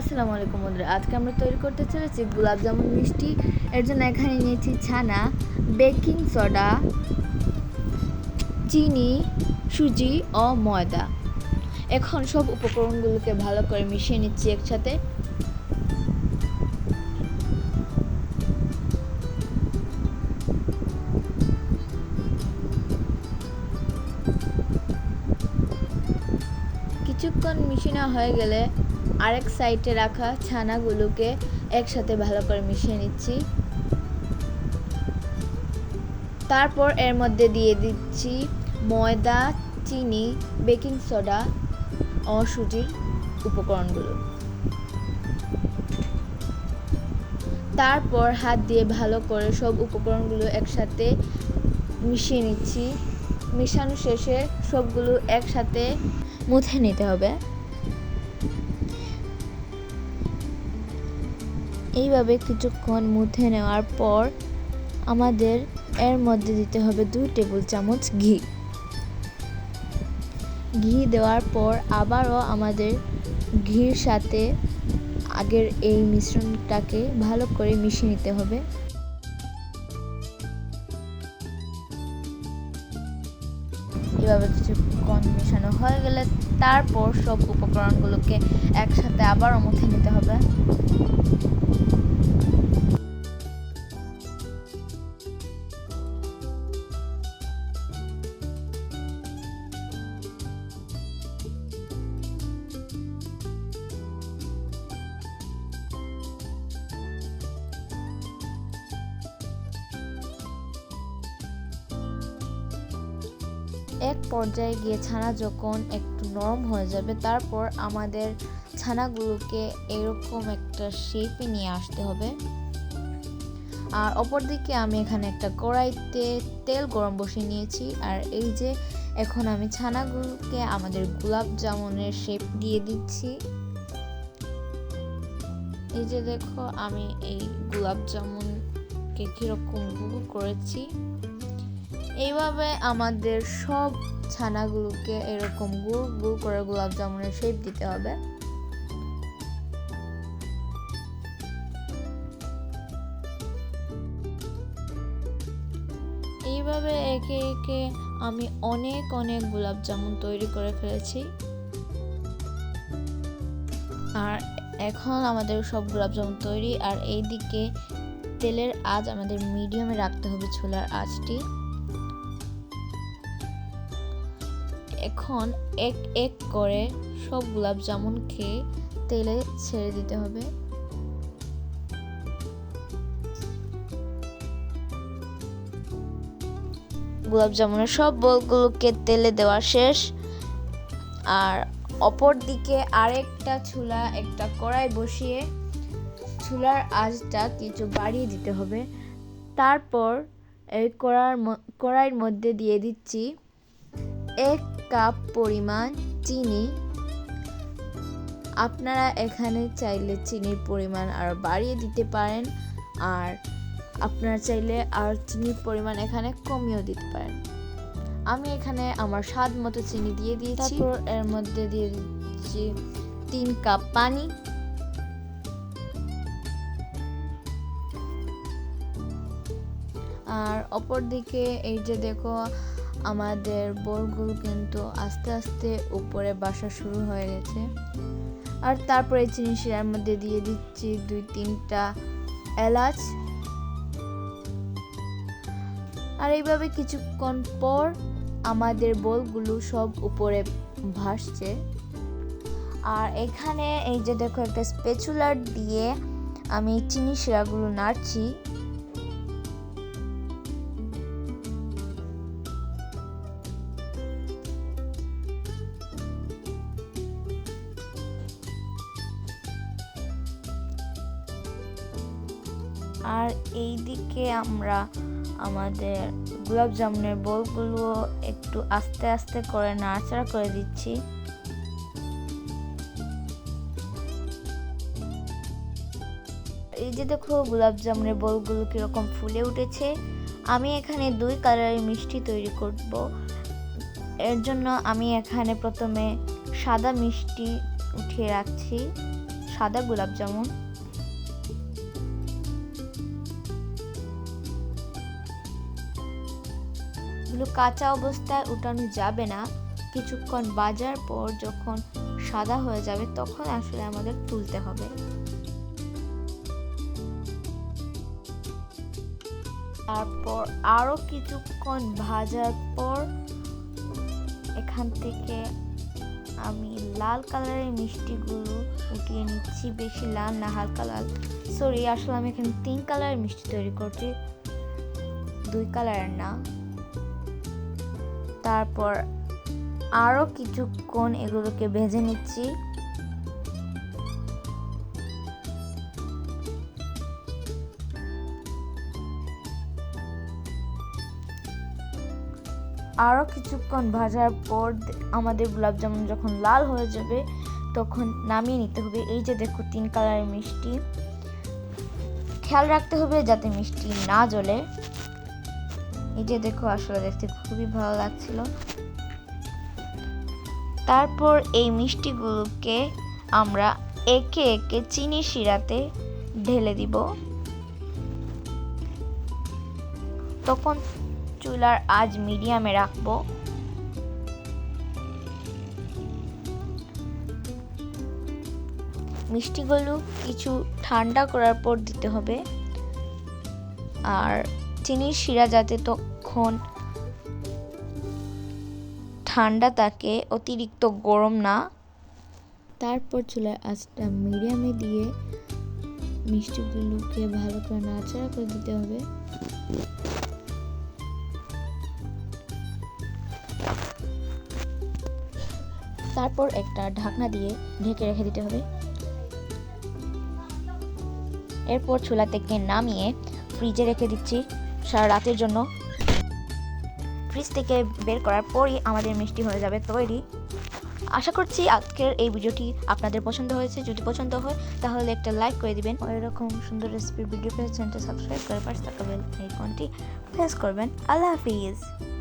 আসসালামু আলাইকুম বন্ধুরা, আজকে আমরা তৈরি করতে চলেছি জামুন মিষ্টি। এর জন্য এখানে নিয়েছি ছানা, বেকিং সোডা, চিনি, সুজি ও ময়দা। এখন সব উপকরণগুলোকে ভালো করে মিশিয়ে নিচ্ছি একসাথে। কিছুক্ষণ মিশানো হয়ে গেলে আরেক সাইডে রাখা ছানাগুলোকে একসাথে ভালো করে মিশিয়ে নিচ্ছি। তারপর এর মধ্যে দিয়ে দিচ্ছি ময়দা, চিনি, বেকিং সোডা ও সুজির উপকরণগুলো। তারপর হাত দিয়ে ভালো করে সব উপকরণগুলো একসাথে মিশিয়ে নিচ্ছি। মেশানো শেষে সবগুলো একসাথে মুছে নিতে হবে। এইভাবে কিছুক্ষণ মুথে নেওয়ার পর আমাদের এর মধ্যে দিতে হবে দুই টেবিল চামচ ঘি। ঘি দেওয়ার পর আবারও আমাদের ঘির সাথে আগের এই মিশ্রণটাকে ভালো করে মিশিয়ে নিতে হবে। এভাবে কিছুক্ষণ মেশানো হয়ে গেলে তারপর সব উপকরণগুলোকে একসাথে আবারও মুছে নিতে হবে। এক পর্যায়ে গিয়ে ছানা যখন একটু নরম হয়ে যাবে, তারপর আমাদের ছানাগুলোকে এরকম একটা শেপে নিয়ে আসতে হবে। আর অপরদিকে আমি এখানে একটা কড়াইতে তেল গরম বসিয়ে নিয়েছি। আর এই যে এখন আমি ছানাগুলোকে আমাদের গোলাপ জামুনের শেপ দিয়ে দিচ্ছি। এই যে দেখো, আমি এই গোলাপ জামুনকে কীরকমগুলো করেছি। এইভাবে আমাদের সব ছানাগুলোকে এরকম গুড় গুড় করে গোলাপ জামুনের শেপ দিতে হবে। এইভাবে একে একে আমি অনেক অনেক গোলাপ জামুন তৈরি করে ফেলেছি। আর এখন আমাদের সব গোলাপ জামুন তৈরি, আর এইদিকে তেলের আঁচ আমাদের মিডিয়ামে রাখতে হবে ছোলার আঁচটি। এখন এক এক করে সব গোলাপ জামুন খেয়ে তেলে ছেড়ে দিতে হবে। গোলাপ জামুনের সব বলগুলোকে তেলে দেওয়া শেষ। আর অপর দিকে আরেকটা চুলা, একটা কড়াই বসিয়ে চুলার আঁচটা কিছু বাড়িয়ে দিতে হবে। তারপর এই কড়ার কড়াইয়ের মধ্যে দিয়ে দিচ্ছি এক কাপ পরিমাণ চিনি। আপনারা এখানে চাইলে চিনির পরিমাণ আরও বাড়িয়ে দিতে পারেন আর আপনারা চাইলে আর চিনির পরিমাণ এখানে কমিয়েও দিতে পারেন। আমি এখানে আমার স্বাদ মতো চিনি দিয়ে দিয়েছি। তারপর এর মধ্যে দিয়ে দিচ্ছি তিন কাপ পানি। আর অপর দিকে এই যে দেখো আমাদের বোলগুলো কিন্তু আস্তে আস্তে উপরে বাসা শুরু হয়ে গেছে। আর তারপরে চিনি শিরার মধ্যে দিয়ে দিচ্ছি দুই তিনটা এলাচ। আর এইভাবে কিছুক্ষণ পর আমাদের বোলগুলো সব উপরে ভাসছে। আর এখানে এই যে দেখো একটা স্পেচুলার দিয়ে আমি চিনি শিরাগুলো নাড়ছি। আর এই দিকে আমরা আমাদের গোলাপ জামুনের বলগুলো একটু আস্তে আস্তে করে নাড়াচাড়া করে দিচ্ছি। এই যে দেখো গোলাপ জামুনের বলগুলো কীরকম ফুলে উঠেছে। আমি এখানে দুই কালারের মিষ্টি তৈরি করব। এর জন্য আমি এখানে প্রথমে সাদা মিষ্টি উঠিয়ে রাখছি, সাদা গোলাপ জামুন। এগুলো কাঁচা অবস্থায় উঠানো যাবে না। কিছুক্ষণ বাজার পর যখন সাদা হয়ে যাবে, তখন আসলে আমাদের তুলতে হবে। তারপর আরও কিছুক্ষণ ভাজার পর এখান থেকে আমি লাল কালারের মিষ্টিগুলো উঠিয়ে নিচ্ছি, বেশি লাল না, হালকা লাল। সরি আসলে আমি এখানে তিন কালারের মিষ্টি তৈরি করছি, দুই কালারের না। তারপর আরও কিছুক্ষণ এগুলোকে ভেজে নিচ্ছি। আরও কিছুক্ষণ ভাজার পর আমাদের গোলাপ জামুন যখন লাল হয়ে যাবে, তখন নামিয়ে নিতে হবে। এই যে দেখো, তিন কালারের মিষ্টি। খেয়াল রাখতে হবে যাতে মিষ্টি না জ্বলে। যে দেখো, আসলে দেখতে খুবই ভালো লাগছিল। তারপর এই মিষ্টিগুলোকে আমরা একে একে চিনি শিরাতে ঢেলে দিব। তখন চুলার আজ মিডিয়ামে রাখব। মিষ্টিগুলো কিছু ঠান্ডা করার পর দিতে হবে। আর চিনির শিরা যাতে তখন ঠান্ডা থাকে অতিরিক্ত গরম না। তারপর চুলার আঁচটা মিডিয়ামে দিয়ে মিষ্টিগুলোকে ভালো করে নাড়াচাড়া করে দিতে হবে। তারপর একটা ঢাকনা দিয়ে ঢেকে রেখে দিতে হবে। এরপর চুলা থেকে নামিয়ে ফ্রিজে রেখে দিচ্ছি। সারা রাতের জন্য। ফ্রিজ থেকে বের করার পরই আমাদের মিষ্টি হয়ে যাবে তৈরি। আশা করছি আজকের এই ভিডিওটি আপনাদের পছন্দ হয়েছে। যদি পছন্দ হয়, তাহলে একটা লাইক করে দিবেন। এরকম সুন্দর রেসিপির ভিডিও পেয়েছেন সাবস্ক্রাইব করে পাশে থাকা বেল আইকনটি প্রেস করবেন। আল্লাহ হাফিজ।